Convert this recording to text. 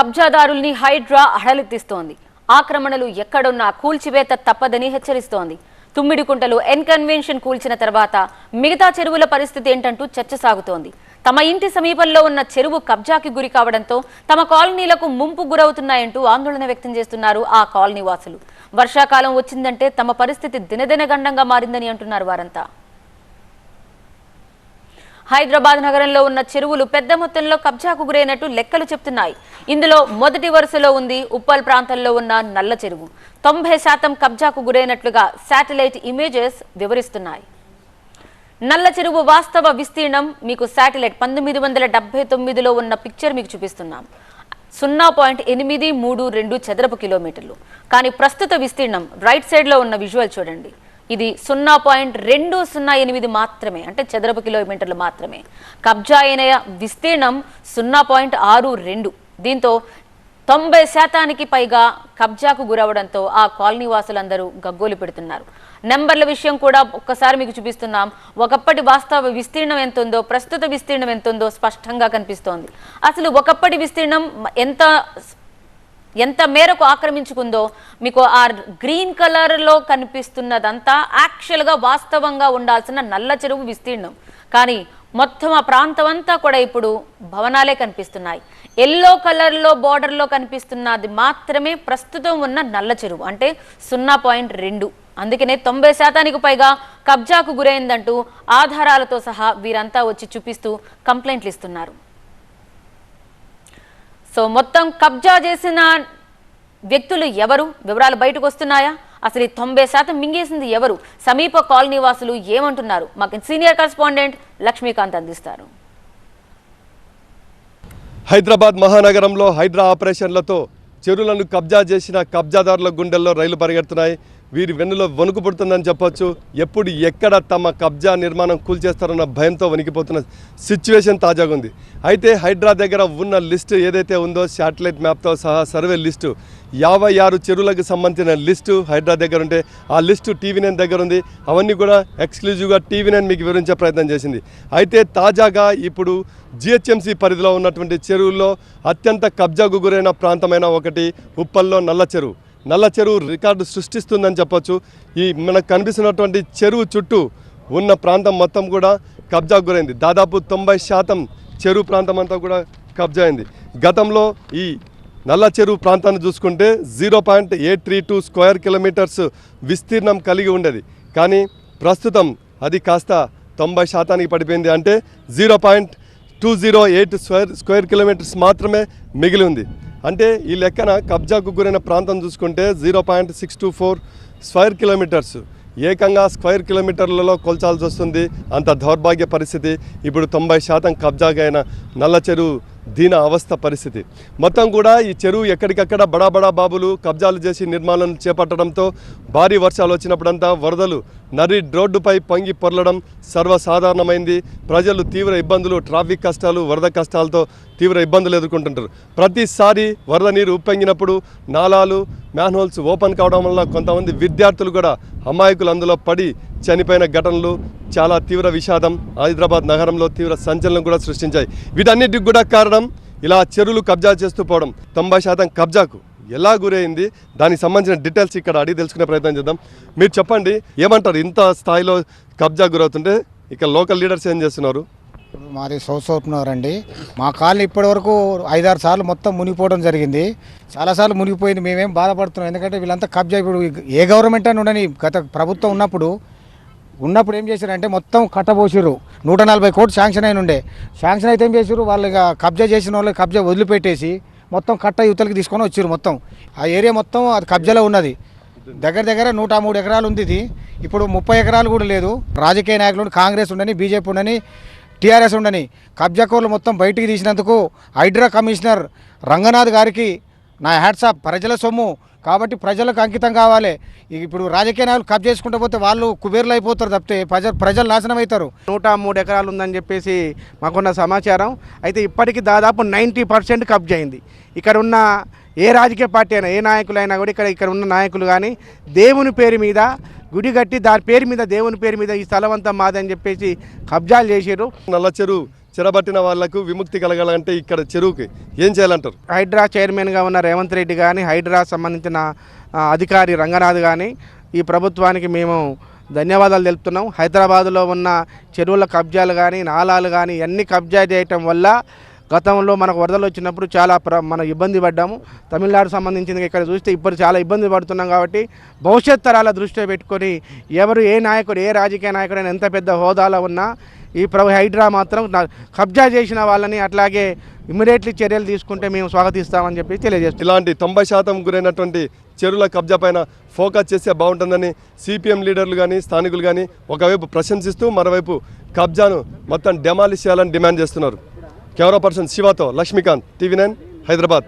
కబ్జాదారుల్ని హైడ్రా అడలెత్తిస్తోంది ఆక్రమణలు ఎక్కడున్నా కూల్చివేత తప్పదని హెచ్చరిస్తోంది. తుమ్మిడికుంటలు ఎన్కన్వెన్షన్ కూల్చిన తర్వాత మిగతా చెరువుల పరిస్థితి ఏంటంటూ చర్చ సాగుతోంది. తమ ఇంటి సమీపంలో ఉన్న చెరువు కబ్జాకి గురి కావడంతో తమ కాలనీలకు ముంపు గురవుతున్నాయంటూ ఆందోళన వ్యక్తం చేస్తున్నారు ఆ కాలనీ వాసులు. వర్షాకాలం వచ్చిందంటే తమ పరిస్థితి దినదినగండంగా మారిందని అంటున్నారు వారంతా. హైదరాబాద్ నగరంలో ఉన్న చెరువులు పెద్ద మొత్తంలో కబ్జాకు గురైనట్టు లెక్కలు చెప్తున్నాయి. ఇందులో మొదటి వరుసలో ఉంది ఉప్పల్ ప్రాంతంలో ఉన్న నల్ల చెరువు. తొంభై శాతం కబ్జాకు గురైనట్లుగా శాటిలైట్ ఇమేజెస్ వివరిస్తున్నాయి. నల్ల చెరువు వాస్తవ విస్తీర్ణం మీకు శాటిలైట్ పంతొమ్మిది వందల డెబ్బై తొమ్మిదిలో ఉన్న పిక్చర్ మీకు చూపిస్తున్నాం. సున్నా పాయింట్ ఎనిమిది మూడు రెండు చదరపు కిలోమీటర్లు. కానీ ప్రస్తుత విస్తీర్ణం రైట్ సైడ్లో ఉన్న విజువల్ చూడండి. ఇది సున్నా పాయింట్ రెండు సున్నా ఎనిమిది మాత్రమే అంటే చదరపు కిలోమీటర్లు మాత్రమే. కబ్జా అయిన విస్తీర్ణం సున్నా పాయింట్ ఆరు రెండు. దీంతో తొంభై శాతానికి పైగా కబ్జాకు గురవడంతో ఆ కాలనీ వాసులందరూ గగ్గోలు పెడుతున్నారు. నెంబర్ల విషయం కూడా ఒక్కసారి మీకు చూపిస్తున్నాం. ఒకప్పటి వాస్తవ విస్తీర్ణం ఎంత ఉందో ప్రస్తుత విస్తీర్ణం ఎంత ఉందో స్పష్టంగా కనిపిస్తోంది. అసలు ఒకప్పటి విస్తీర్ణం ఎంత ఎంత మేరకు ఆక్రమించుకుందో మీకు ఆ గ్రీన్ కలర్లో కనిపిస్తున్నదంతా యాక్చువల్గా వాస్తవంగా ఉండాల్సిన నల్ల చెరువు విస్తీర్ణం. కానీ మొత్తం ఆ ప్రాంతం అంతా కూడా ఇప్పుడు భవనాలే కనిపిస్తున్నాయి. ఎల్లో కలర్లో బార్డర్లో కనిపిస్తున్నది మాత్రమే ప్రస్తుతం ఉన్న నల్ల చెరువు. అంటే సున్నా పాయింట్ రెండు. అందుకనే తొంభై శాతానికి పైగా కబ్జాకు గురైందంటూ ఆధారాలతో సహా వీరంతా వచ్చి చూపిస్తూ కంప్లైంట్లు ఇస్తున్నారు. సో మొత్తం కబ్జా చేసిన వ్యక్తులు ఎవరు? వివరాలు బయటకు వస్తున్నాయా? అసలు ఈ తొంభై శాతం మింగేసింది ఎవరు? సమీప కాలనీ వాసులు ఏమంటున్నారు? మాకు సీనియర్ కరెస్పాండెంట్ లక్ష్మీకాంత్ అందిస్తారు. హైదరాబాద్ మహానగరంలో హైడ్రా ఆపరేషన్లతో చెరువులను కబ్జా చేసిన కబ్జాదారుల గుండెల్లో రైలు పరిగెడుతున్నాయి. వీరి వెన్నులో వణుకు పుడుతుందని చెప్పొచ్చు. ఎప్పుడు ఎక్కడ తమ కబ్జా నిర్మాణం కూల్చేస్తారన్న భయంతో వణికిపోతున్న సిచ్యువేషన్ తాజాగా ఉంది. అయితే హైడ్రా దగ్గర ఉన్న లిస్టు ఏదైతే ఉందో శాటిలైట్ మ్యాప్తో సహా సర్వే లిస్టు యాభై ఆరు చెరువులకు సంబంధించిన లిస్టు హైడ్రా దగ్గర ఉంటే ఆ లిస్టు టీవీ నైన్ దగ్గర ఉంది. అవన్నీ కూడా ఎక్స్క్లూజివ్గా టీవీ నైన్ మీకు వివరించే ప్రయత్నం చేసింది. అయితే తాజాగా ఇప్పుడు జిహెచ్ఎంసీ పరిధిలో ఉన్నటువంటి చెరువుల్లో అత్యంత కబ్జాకు గురైన ప్రాంతమైన ఒకటి ఉప్పల్లో నల్ల చెరువు. నల్ల చెరువు రికార్డు సృష్టిస్తుందని చెప్పొచ్చు. ఈ మనకు కనిపిస్తున్నటువంటి చెరువు చుట్టూ ఉన్న ప్రాంతం మొత్తం కూడా కబ్జాకు గురైంది. దాదాపు తొంభై శాతం చెరువు ప్రాంతం అంతా కూడా కబ్జా అయింది. గతంలో ఈ నల్ల చెరువు ప్రాంతాన్ని చూసుకుంటే zero point eight three two square kilometres విస్తీర్ణం కలిగి ఉండేది. కానీ ప్రస్తుతం అది కాస్త తొంభై శాతానికి పడిపోయింది అంటే zero point two zero eight square square kilometres మాత్రమే మిగిలి ఉంది. అంటే ఈ లెక్కన కబ్జాకు గురైన ప్రాంతం చూసుకుంటే zero point six two four square kilometres. ఏకంగా స్క్వేర్ కిలోమీటర్లలో కొల్చాల్సి వస్తుంది. అంత దౌర్భాగ్య పరిస్థితి. ఇప్పుడు తొంభై శాతం కబ్జాగైన అయిన నల్ల చెరువు దీన అవస్థ పరిస్థితి. మొత్తం కూడా ఈ చెరువు ఎక్కడికక్కడ బడా బడా బాబులు కబ్జాలు చేసి నిర్మాణం చేపట్టడంతో భారీ వర్షాలు వచ్చినప్పుడంతా వరదలు నరి రోడ్డుపై పొంగి పొరలడం సర్వసాధారణమైంది. ప్రజలు తీవ్ర ఇబ్బందులు ట్రాఫిక్ కష్టాలు వరద కష్టాలతో తీవ్ర ఇబ్బందులు ఎదుర్కొంటుంటారు. ప్రతిసారి వరద నీరు ఉప్పొంగినప్పుడు నాలాలు మ్యాన్హోల్స్ ఓపెన్ కావడం వల్ల కొంతమంది విద్యార్థులు కూడా అమాయకులు అందులో పడి చనిపోయిన ఘటనలు చాలా తీవ్ర విషాదం. హైదరాబాద్ నగరంలో తీవ్ర సంచలనం కూడా సృష్టించాయి. వీటన్నిటికి కూడా కారణం ఇలా చెరువులు కబ్జా చేస్తూ పోవడం. తొంభై శాతం కబ్జాకు ఎలా గురైంది? దానికి సంబంధించిన డీటెయిల్స్ ఇక్కడ అడిగి తెలుసుకునే ప్రయత్నం చేద్దాం. మీరు చెప్పండి ఏమంటారు ఇంత స్థాయిలో కబ్జా గురవుతుంటే ఇక్కడ లోకల్ లీడర్స్ ఏం చేస్తున్నారు? ఇప్పుడు మాది సౌత్ సౌత్నగర్ మా కాలనీ ఇప్పటివరకు ఐదారు సార్లు మొత్తం మునిగిపోవడం జరిగింది. చాలాసార్లు మునిగిపోయింది. మేమేం బాధపడుతున్నాం. ఎందుకంటే వీళ్ళంతా కబ్జా ఇప్పుడు ఏ గవర్నమెంట్ అని ఉండని గత ప్రభుత్వం ఉన్నప్పుడు ఉన్నప్పుడు ఏం చేశారంటే మొత్తం కట్టబోసిర్రు. నూట నలభై కోట్లు శాంక్షన్ అయిన ఉండే శాంక్షన్ అయితే ఏం చేశారు వాళ్ళు ఇక కబ్జా చేసిన వాళ్ళు కబ్జా వదిలిపెట్టేసి మొత్తం కట్ట యువతలకి తీసుకొని వచ్చారు మొత్తం. ఆ ఏరియా మొత్తం అది కబ్జాలో ఉన్నది. దగ్గర దగ్గర నూట మూడు ఎకరాలు ఉంది ఇది. ఇప్పుడు ముప్పై ఎకరాలు కూడా లేదు. రాజకీయ నాయకులు కాంగ్రెస్ ఉండని బీజేపీ ఉండని టీఆర్ఎస్ ఉండని కబ్జాకోర్లు మొత్తం బయటికి తీసినందుకు హైడ్రా కమిషనర్ రంగనాథ్ గారికి నా హ్యాట్సాప్ ప్రజల సొమ్ము. కాబట్టి ప్రజలకు అంకితం కావాలి. ఇప్పుడు రాజకీయ నాయకులు కబ్జా చేసుకుంటూ పోతే వాళ్ళు కుబేర్లు అయిపోతారు తప్పితే ప్రజలు ప్రజలు నాశనం అవుతారు నూట మూడు ఎకరాలు ఉందని చెప్పేసి మాకున్న సమాచారం. అయితే ఇప్పటికి దాదాపు నైంటీ పర్సెంట్ కబ్జా అయింది ఇక్కడ ఉన్న ఏ రాజకీయ పార్టీ అయినా ఏ నాయకులైనా కూడా ఇక్కడ ఇక్కడ ఉన్న నాయకులు కానీ దేవుని పేరు మీద గుడి కట్టి దాని పేరు మీద దేవుని పేరు మీద ఈ స్థలం అంతా మాదని చెప్పేసి కబ్జాలు చేసారు నల్ల చెరువు చెరబట్టిన వాళ్ళకు విముక్తి కలగాలంటే ఇక్కడ చెరువుకి ఏం చేయాలంటారు? హైడ్రా చైర్మన్గా ఉన్న రేవంత్ రెడ్డి కానీ హైడ్రా సంబంధించిన అధికారి రంగనాథ్ కానీ ఈ ప్రభుత్వానికి మేము ధన్యవాదాలు తెలుపుతున్నాం. హైదరాబాద్లో ఉన్న చెరువుల కబ్జాలు కానీ నాలాలు కానీ అన్ని కబ్జా చేయటం వల్ల గతంలో మనకు వరదలు వచ్చినప్పుడు చాలా ప్ర మనం ఇబ్బంది పడ్డాము. తమిళనాడు సంబంధించింది ఇక్కడ చూస్తే ఇప్పుడు చాలా ఇబ్బంది పడుతున్నాం కాబట్టి భవిష్యత్ తరాల దృష్టిలో పెట్టుకొని ఎవరు ఏ నాయకుడు ఏ రాజకీయ నాయకుడైనా ఎంత పెద్ద హోదాలో ఉన్నా ఈ ప్రభు హైడ్రా మాత్రం కబ్జా చేసిన వాళ్ళని అట్లాగే ఇమ్మీడియట్లీ చర్యలు తీసుకుంటే మేము స్వాగతిస్తామని చెప్పి తెలియజేస్తాం ఇలాంటి తొంభై శాతం గురైనటువంటి చెరువుల కబ్జా పైన ఫోకస్ చేస్తే బాగుంటుందని సిపిఎం లీడర్లు కానీ స్థానికులు కానీ ఒకవైపు ప్రశంసిస్తూ మరోవైపు కబ్జాను మొత్తం డెమాలిష్ చేయాలని డిమాండ్ చేస్తున్నారు. కెమెరా పర్సన్ శివతో లక్ష్మీకాంత్ టీవీ నైన్ హైదరాబాద్.